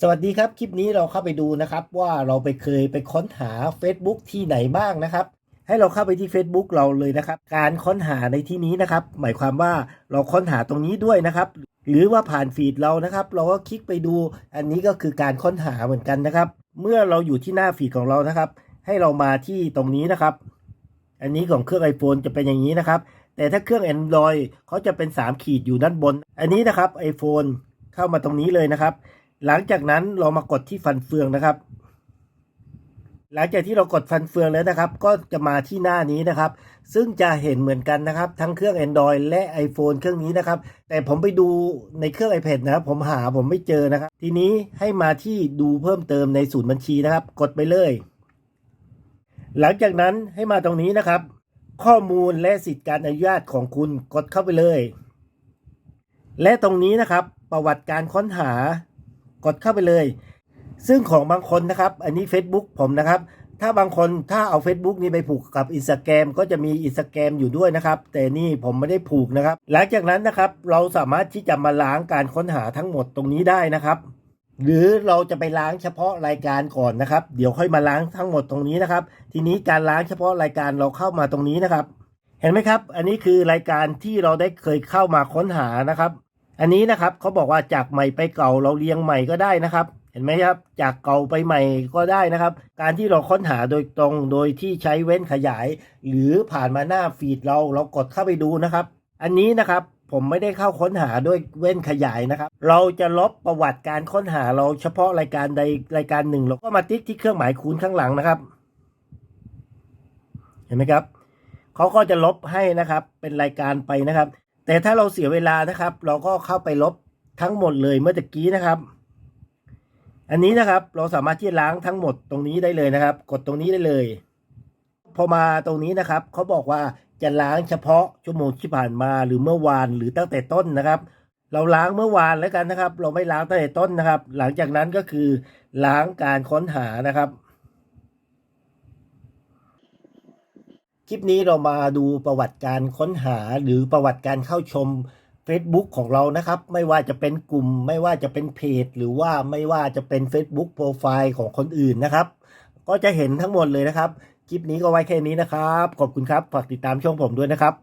สวัสดีครับ คลิปนี้เราเข้าไปดูนะครับ ว่าเราไปเคยไปค้นหา Facebook ที่ไหนบ้างนะครับ ให้เราเข้าไปที่ Facebook เราเลยนะครับ การค้นหาในที่นี้นะครับ หมายความว่าเราค้นหาตรงนี้ด้วยนะครับ หรือว่าผ่านฟีดเรานะครับ เราก็คลิกไปดู อันนี้ก็คือการค้นหาเหมือนกันนะครับ เมื่อเราอยู่ที่หน้าฟีดของเรานะครับ ให้เรามาที่ตรงนี้นะครับ อันนี้ของเครื่อง iPhone จะเป็นอย่างนี้นะครับ แต่ถ้าเครื่อง Android เขาจะเป็น 3 ขีดอยู่ด้านบน อันนี้นะครับ iPhone เข้ามาตรงนี้เลยนะครับ หลังจากนั้นเรามากดที่ฟันเฟืองนะครับ หลังจากที่เรากดฟันเฟืองแล้วนะครับ ก็จะมาที่หน้านี้นะครับ ซึ่งจะเห็นเหมือนกันนะครับ ทั้งเครื่อง Android และ iPhone เครื่องนี้นะครับ แต่ผมไปดูในเครื่อง iPad นะครับ ผมหาผมไม่เจอนะครับ ทีนี้ให้มาที่ดูเพิ่มเติมในศูนย์บัญชีนะครับ กดไปเลย หลังจากนั้นให้มาตรงนี้นะครับ ข้อมูลและสิทธิการอนุญาตของคุณกดเข้าไปเลย และตรงนี้นะครับ ประวัติการค้นหา กดเข้าไปเลย ซึ่งของบางคนนะครับ อันนี้ Facebook ผมนะครับ ถ้าบางคนถ้าเอา Facebook นี้ไปผูกกับ Instagram ก็จะมี Instagram อยู่ด้วยนะครับ แต่นี่ผมไม่ได้ผูกนะครับ หลังจากนั้นนะครับเราสามารถที่จะมาล้างการค้นหาทั้งหมดตรงนี้ได้นะครับหรือเราจะไปล้างเฉพาะรายการก่อนนะครับ เดี๋ยวค่อยมาล้างทั้งหมดตรงนี้นะครับ ทีนี้การล้างเฉพาะรายการเราเข้ามาตรงนี้นะครับ เห็นไหมครับ อันนี้คือรายการที่เราได้เคยเข้ามาค้นหานะครับ อันนี้นะครับเขาบอกว่าจากใหม่ไปเก่าเราเรียงใหม่ก็ได้นะครับ เห็นไหมครับ จากเก่าไปใหม่ก็ได้นะครับ การที่เราค้นหาโดยตรงโดยที่ใช้เว้นขยาย หรือผ่านมาหน้าฟีดเราเรากดเข้าไปดูนะครับ อันนี้นะครับผมไม่ได้เข้าค้นหาด้วยเว้นขยายนะครับ เราจะลบประวัติการค้นหาเราเฉพาะรายการใดรายการหนึ่งเราก็มาติ๊กที่เครื่องหมายคูณข้างหลังนะครับ เห็นไหมครับเขาก็จะลบให้นะครับ เป็นรายการไปนะครับ แต่ถ้าเราเสียเวลานะครับ เราก็เข้าไปลบทั้งหมดเลยเมื่อตะกี้นะครับ อันนี้นะครับเราสามารถที่จะล้างทั้งหมดตรงนี้ได้เลยนะครับ กดตรงนี้ได้เลย พอมาตรงนี้นะครับเขาบอกว่าจะล้างเฉพาะชั่วโมงที่ผ่านมาหรือเมื่อวานหรือตั้งแต่ต้นนะครับ เราล้างเมื่อวานแล้วกันนะครับ เราไม่ล้างตั้งแต่ต้นนะครับ หลังจากนั้นก็คือล้างการค้นหานะครับ คลิปนี้เรามาดูประวัติการค้นหาหรือประวัติการเข้าชม Facebook ของเรานะครับ ไม่ว่าจะเป็นกลุ่ม ไม่ว่าจะเป็นเพจ หรือว่าไม่ว่าจะเป็น Facebook โปรไฟล์ของคนอื่นนะครับ ก็จะเห็นทั้งหมดเลยนะครับ คลิปนี้ก็ไว้แค่นี้นะครับ ขอบคุณครับ ฝากติดตามช่องผมด้วยนะครับ